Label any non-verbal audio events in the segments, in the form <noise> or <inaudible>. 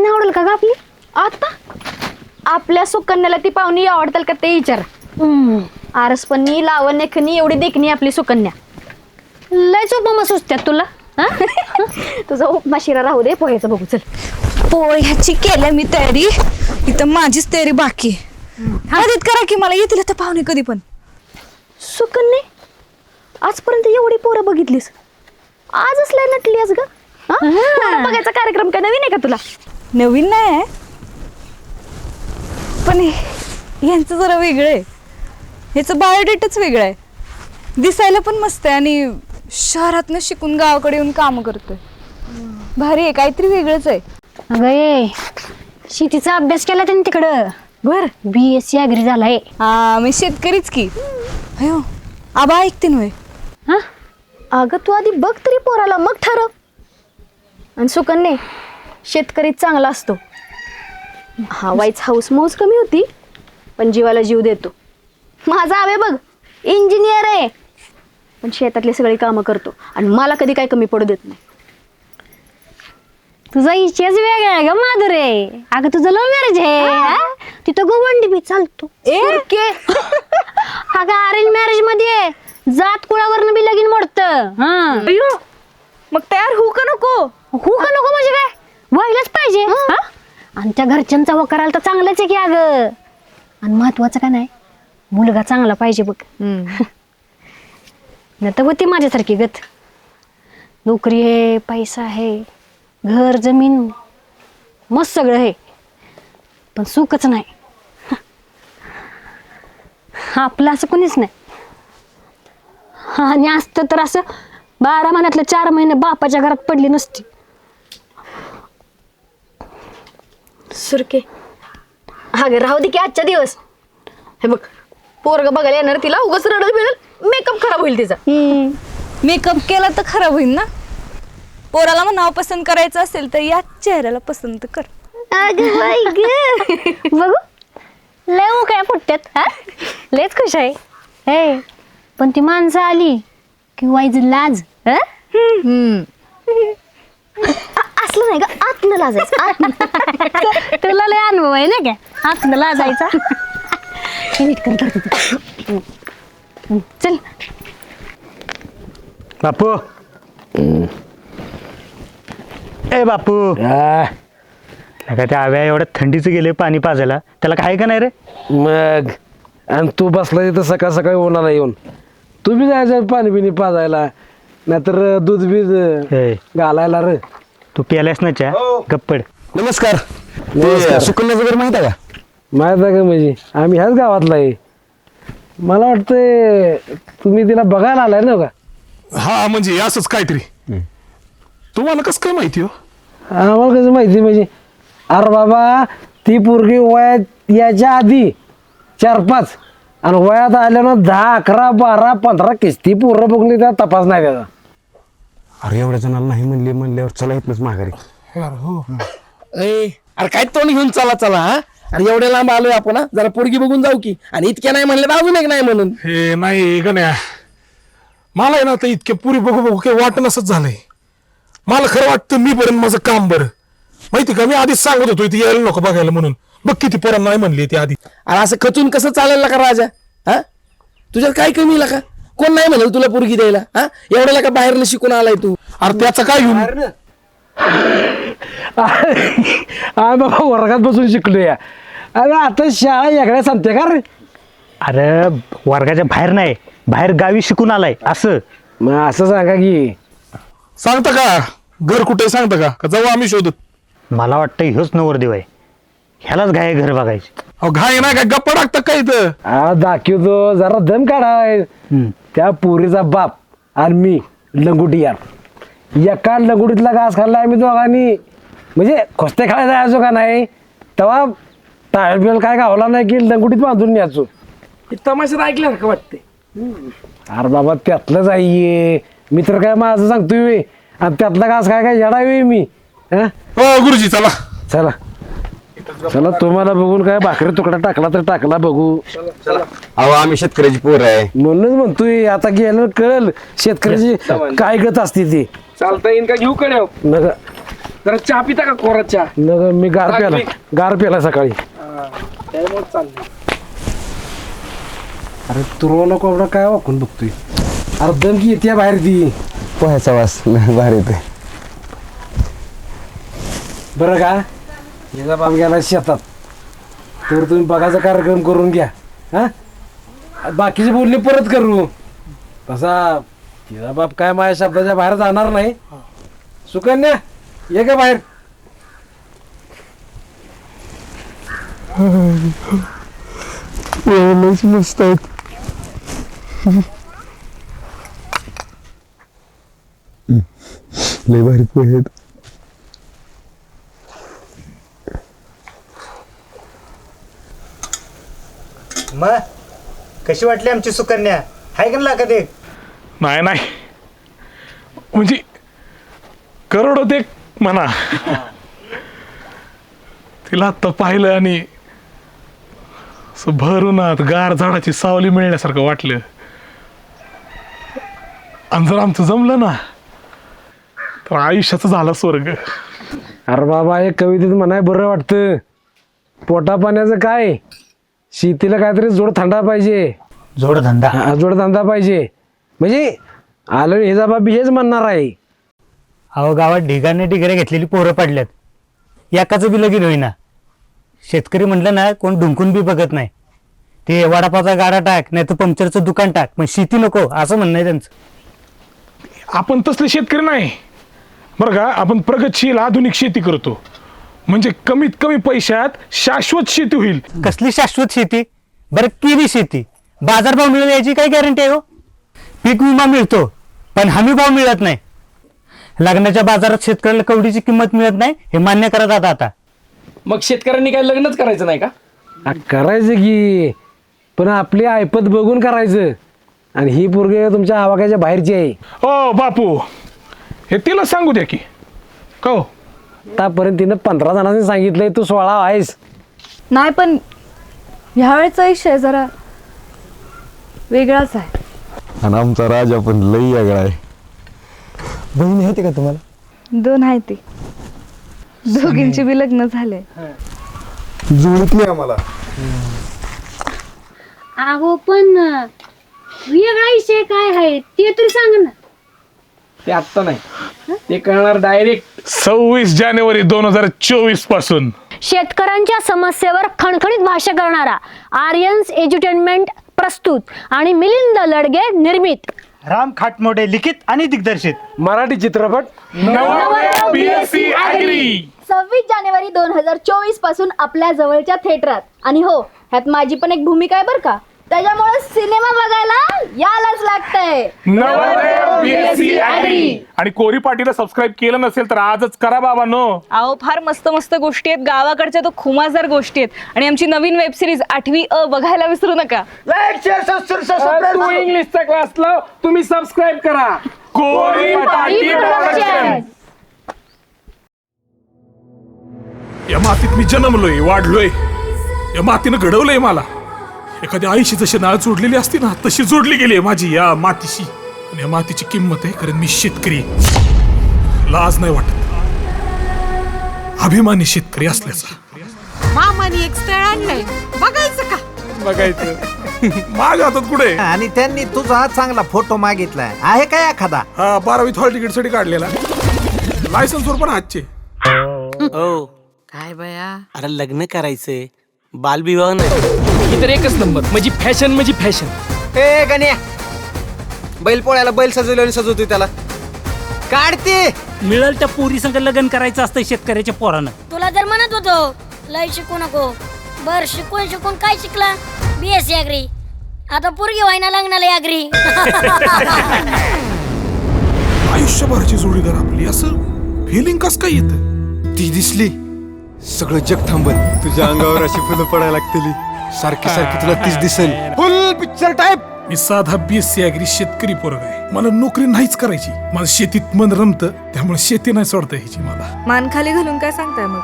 सुकन्या आवडेल का ग आपली? आता आपल्या सुकन्याला ती पाहुणी आवडताल का ते विचार. आरसपणी लावण्यखनी एवढी देखणी आपली सुकन्या. लयच उपमा सुचत्यात तुला हा? <laughs> तुझा उपमा शिरा राहू दे पोह्याचं बघू चल. पोळ्याची केल्या मी तयारी इथं माझीच तयारी बाकी मदत करा की मला येतील आता पाहुणे कधी पण. सुकन्या आजपर्यंत एवढी पोरं बघितलीस? आजच लय नटली आज ग हा? पोरं बघायचा कार्यक्रम काय नवीन आहे का तुला? नवीन नाही आहे. पण यांचं जरा वेगळं आहे. ह्याचं बायोडेटच वेगळं आहे. दिसायला पण मस्त आहे आणि शहरातनं शिकून गावाकडे येऊन काम करतोय. भारी आहे काहीतरी वेगळंच आहे. अगं ये. शेतीचा अभ्यास केला त्याने तिकडं. बर. बी एस सी अग्री झालाय. हा मी शेतकरीच की. अयो आबा ऐकते नव्हे. हा? अगं तू आधी बघ तरी पोराला मग ठरव. आणि सुकन्ये शेतकरी चांगला असतो. हा वाईच हाऊस मौज कमी होती पण जीवाला जीव देतो. माझा आवे बघ इंजिनियर आहे. पण शेतातली सगळी कामं करतो आणि मला कधी काय कमी पडू देत नाही. तुझा इच्छाच वेगळा आहे ग माधुरे. अगं तुझं लव्ह मॅरेज आहे हा? तिथं गोवंडी बी चालतो. सुरके. अगं अरेंज मॅरेजमध्ये जात कुळावरनं बी लगीन मोडत. हा. मग तयार होऊ का नको? हो का नको म्हणजे काय? व्हायलाच पाहिजे हा? आणि त्या घरच्यांचा व करायला तर चांगलंच आहे की अगं. आणि महत्वाचं का नाही? मुलगा चांगला पाहिजे बघ. <laughs> नाही तर होती माझ्यासारखी गत. नोकरी आहे पैसा आहे घर जमीन मस्त सगळं आहे. पण सुखच नाही. <laughs> आपलं असं कोणीच नाही. आणि असतं तर असं बारा महिन्यातले चार महिने बापाच्या घरात पडली नसती. सुरके. हा गे राहू दे की आजच्या दिवस. हे बघ पोरग बघायला येणार तिला उगाच रडल बिडल मेकअप खराब होईल तिचा. मेकअप केला तर खराब होईल ना? पोराला मग नाव पसंत करायचं असेल तर या चेहऱ्याला पसंत कर. अगं बाई ग. बघू. लय काय फुटत्यात हा? लयच खुश आहे. हे पण ती माणसं आली की वाईज लाज हा? आ- <laughs> असलं नाही का आतनं लाजायचं. आतनं <laughs> तुला लय अनुभव आहे ना काय आतनं लाजायचा. नीट कर धर तिथं. हम्म. चल. बापू. ए बापू. नका त्या आव्या एवढ्या थंडीचं गेले पाणी पाजायला. त्याला काय का नाही रे? मग आणि तू बसला तिथं सकाळ सकाळी उन्हाला येऊन. तू बी जायचं पाणी बिणी पाजायला. नाहीतर दूध बीज हे, घालायला रे. तू प्यालास ना च्या गप्पड नमस्कार नमस्कार. ते सुकन्याचं घर माहीत आहे का? माहीत आहे का म्हणजे? आम्ही ह्याच गावातला आहे. मला वाटतंय तुम्ही तिला बघायला आलाय ना का? हा म्हणजे असंच काहीतरी. तुम्हाला कसं काय माहिती हो? आम्हाला कसं माहिती म्हणजे? अरे बाबा ती पोरगी वयात याच्या आधी चार पाच आणि वयात आल्यानं दहा अकरा बारा पंधरा किस्ती पोरं बघली त्या तपास नाही त्याचा अरे एवढ्या जणाला नाही म्हणले म्हणल्यावर चला येतच माघारी. ए अरे काय तोंड घेऊन चला चला हा? अरे एवढ्या लांब आलोय आपण हा? जरा पोरगी बघून जाऊ की. आणि इतक्या नाही म्हणलं तर अजून एक नाही म्हणून. हे नाही गण्या. मला आहे ना आता इतके पुरी बघू बघू काही वाटत नसत झालंय. मला खरं वाटतं मी बरं माझं काम बरं. माहिती का मी आधीच सांगत होतो इथे यायला नको बघायला म्हणून. बघ किती पोरांना नाही म्हणली ती आधी. अरे असं खचून कसं चालेल का राजा? हा? तुझ्यात काय कमी का कोण नाही म्हणेल तुला पोरगी द्यायला हा? एवढ्याला का बाहेरनं शिकून आलाय तू? अरे त्याचं काय घेऊन आम्ही बाबा वर्गात बसून शिकलो या अरे आता शाळा याकडे सांगते का रे? अरे वर्गाच्या बाहेर नाही बाहेर गावी शिकून आलाय असं. मग असं सांगा की. सांगता का? घर कुठे सांगता का? का जाऊ आम्ही शोधत मला वाटतं ह्योच नवरदेव आहे. ह्यालाच घाय घर बघायचे. अहो घाय नाही काय गप्पा टाकता काय इथं? हा दाखवतो. जरा दम काढाय. त्या पोरीचा बाप आणि मी लंगुटी यार एका लंगुटीतला घास खाल्ला आम्ही दोघांनी. म्हणजे खोस्ते खायला जायचो का नाही? तेव्हा टायर बिल काय गावला नाही की लंगुटीत बांधून न्यायचो. तमाशात ऐकल्यासारखं वाटते अरे बाबा त्यातलंच आहे मी तर काय माझं सांगतोय. आणि त्यातला घास काय काय येडावे मी? हा? हो गुरुजी चला. चला. चला तुम्हाला बघून काय भाकरी तुकडा टाकला तर टाकला बघू. अहो आम्ही शेतकऱ्याची पोर आहे. म्हणूनच म्हणतोय आता गेलं कळल शेतकऱ्याची काय गत असते ती. चालता येईल का घेऊ कडे नका जरा चहा पिता का कोरा चहा? न मी गार प्याला गार प्याला सकाळी. त्यामुळे चाललंय अरे तुरवला कोबडा काय वाकून बघतोय? अरे दमकी येते बाहेर ती. पोह्याचा वास बाहेर येते बरं का? याचा बाप गेला शेतात. तर तुम्ही बघायचा कार्यक्रम करून घ्या. हा? बाकीचे बोलणे परत करू. तसा तिचा बाप काय माझ्या शब्दाच्या बाहेर जाणार नाही. सुकन्या ये का बाहेर. मस्त आहेत. लय भारी पोहे आहेत. मग? कशी वाटली आमची सुकन्या? हाय का ना कधी नाही नाही. म्हणजे करोड होते म्हणा. तिला आत्ता पाहिलं आणि असं भरून आत गार झाडाची सावली मिळण्यासारखं वाटलं. आणि जर आमचं जमलं ना तर आयुष्याचं झालं स्वर्ग. अरे बाबा हे कवितेत म्हणाय बरं वाटतं. पोटा पाण्याचं काय? शेतीला काहीतरी जोड थंडा पाहिजे. जोडधंदा हा, जोडधंदा पाहिजे. म्हणजे आलं हे बाबा हेच म्हणणार आहे. अहो गावात ढिगाने ढिगरे घेतलेली पोरं पडल्यात. एकाचं बी लगीन होईना. शेतकरी म्हटलं ना कोण ढुंकून बी बघत नाही. ते वडापाचा गाडा टाक नाही तर पंक्चरचं दुकान टाक. पण शेती नको असं म्हणणं आहे त्यांचं. आपण तसले शेतकरी नाही. बरं का आपण प्रगतशील आधुनिक शेती करतो. म्हणजे कमीत कमी पैशात शाश्वत शेती होईल. कसली शाश्वत शेती? बरं केली शेती. बाजारभाव मिळेल याची काय गॅरंटी आहे हो? पीक विमा मिळतो पण हमी भाव मिळत नाही. लग्नाच्या बाजारात शेतकऱ्याला कवडीची किंमत मिळत नाही हे मान्य करत आता आता. मग शेतकऱ्यांनी काय लग्नच करायचं नाही का? करायचं की पण आपली ऐपत बघून करायचं. आणि ही पोरगी तुमच्या आवाक्याच्या बाहेरची आहे. ओ बापू हे तिला सांगू द्या की. का हो? आतापर्यंत तिनं पंधरा जणांनी सांगितलंय तू सोळा आहेस. नाही पण ह्यावेळेचा विषय जरा वेगळाच आहे. आणि आमचा राजा पण लई वेगळा आहे. बहीण होते का तुम्हाला? दोन आहे ती. दोघींची बी लग्न झाले जुळतली आम्हाला. अहो पण अं, वेगळा विषय काय आहे? ते तरी सांग ना. ते आत्ता नाही. ते कळणार डायरेक्ट सव्वीस जानेवारी दोन हजार चोवीसपासून. शेतकऱ्यांच्या समस्येवर खणखणीत भाष्य करणारा आर्यन्स एज्युटेनमेंट प्रस्तुत आणि मिलिंद लडगे निर्मित. राम खाटमोडे लिखित आणि दिग्दर्शित. मराठी चित्रपट सव्वीस जानेवारी दोन हजार चोवीसपासून आपल्या जवळच्या थिएटरात. आणि हो ह्यात माझी पण एक भूमिका आहे बरं का? त्याच्यामुळे सिनेमा बघायला यालाच लागतंय. आणि कोरी पाटीला सबस्क्राईब केलं नसेल तर आजच करा बाबा नो अहो फार मस्त मस्त गोष्टी आहेत. गावाकडच्या तो खुमासदार गोष्टी आहेत. आणि आमची नवीन वेब सिरीज आठवी अ बघायला विसरू नका. तू इंग्लिशचा क्लास लाव तुम्ही सबस्क्राईब करा. कोरी पाटी Production. या मातीत मी जन्मलोय वाढलोय. या मातीनं घडवलंय मला. एखाद्या आईशी जशी नाळ जोडलेली असते ना तशी जोडली गेली आहे माझी या मातीशी. आणि या मातीची किंमत आहे कारण मी शेतकरी. लाज नाही वाटत. अभिमानी शेतकरी असल्याचा. मामाने एक स्थळ आणलंय. बघायचं का? बघायचं. <laughs> माझ्या हातात कुठे आहे? आणि त्यांनी तुझा चांगला फोटो मागितलाय. आहे काय एखादा? हा बारावीत हॉल तिकीटसाठी काढलेला. लायसन्स वर पण हातचे हो. काय बया? अरे लग्न करायचंय. बालविवाह नाही. ही तर एकच नंबर म्हणजे फॅशन म्हणजे फॅशन ए गण्या. बैल पोळ्याला बैल सजवले आणि सजवतोय त्याला. काढते. मिळेल त्या पोरी संग लग्न करायचं असतं शेतकऱ्याच्या पोरानं. तुला जर म्हणत होतो लय शिकू नको. बर शिकून शिकून काय शिकला? बीएससी अग्री आता पोरगी व्हायना लग्नाला अग्री <laughs> आयुष्यभराची जोडीदार आपली असं फिलिंग कस काय येतं? ती दिसली. सगळं जग थांबल. तुझ्या अंगावर अशी फुलं पडायला लागतील. सारखी सारखी तुला तीच दिसेल. फुल पिक्चर टाईप मी साधा बीएससी अग्री शेतकरी पोरग आहे. मला नोकरी नाहीच करायची. माझं शेतीत मन रमतं त्यामुळे शेती नाही सोडता यायची मला. मान खाली घालून काय सांगताय मग?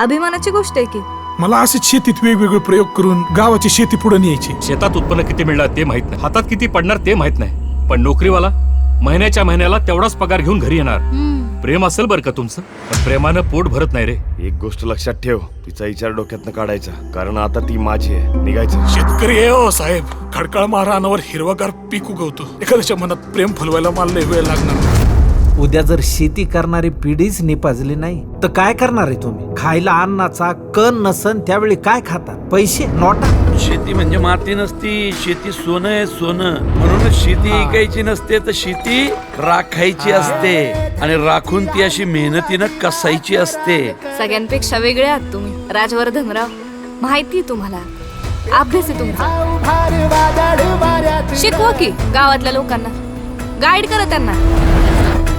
अभिमानाची गोष्ट आहे की? मला असेच शेतीत वेगवेगळे प्रयोग करून गावाची शेती पुढे न्यायची. शेतात उत्पन्न किती मिळणार ते माहीत नाही. हातात किती पडणार ते माहीत नाही. पण नोकरीवाला महिन्याच्या महिन्याला तेवढाच पगार घेऊन घरी येणार. प्रेम असेल बरं का तुमचं? पण प्रेमानं पोट भरत नाही रे. एक गोष्ट लक्षात ठेव तिचा विचार डोक्यातनं काढायचा. कारण आता ती माझी आहे. निघायचं. शेतकरी आहे हो साहेब. खडकाळ महाराणावर हिरवागार पीक उगवतो. एखाद्याच्या मनात प्रेम फुलवायला मला लय वेळ लागणार. उद्या जर शेती करणारी पिढीच निपाजली नाही तर काय करणार आहे तुम्ही? खायला अन्नाचा कण नसन त्यावेळी काय खाता पैसे? नोटा? शेती म्हणजे माती नसती शेती सोनं आहे सोनं. म्हणूनच शेती ऐकायची नसते तर शेती राखायची असते. आणि राखून ती अशी मेहनतीनं कसायची असते. सगळ्यांपेक्षा वेगळे आहात तुम्ही राजवर्धनराव. माहिती तुम्हाला. अभ्यास आहे तुमचा. शिकवा की गावातल्या लोकांना. गाईड करा त्यांना.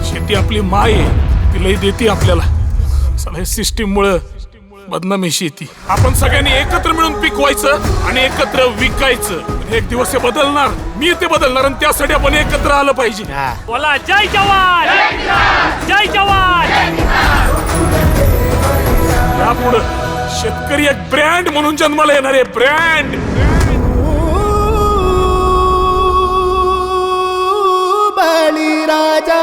शेती आपली माय आहे तिलाही देते आपल्याला. चला सिस्टीममुळं सिस्टीममुळं बदनामी शेती आपण सगळ्यांनी एकत्र मिळून पिकवायचं आणि एकत्र विकायचं. एक दिवस हे बदलणार. मी ते बदलणार आणि त्यासाठी आपण एकत्र आलं पाहिजे. बोला जय जवान! जय जवान! यापुढं शेतकरी एक ब्रँड म्हणून जन्माला येणार आहे. ब्रँड बाळी राजा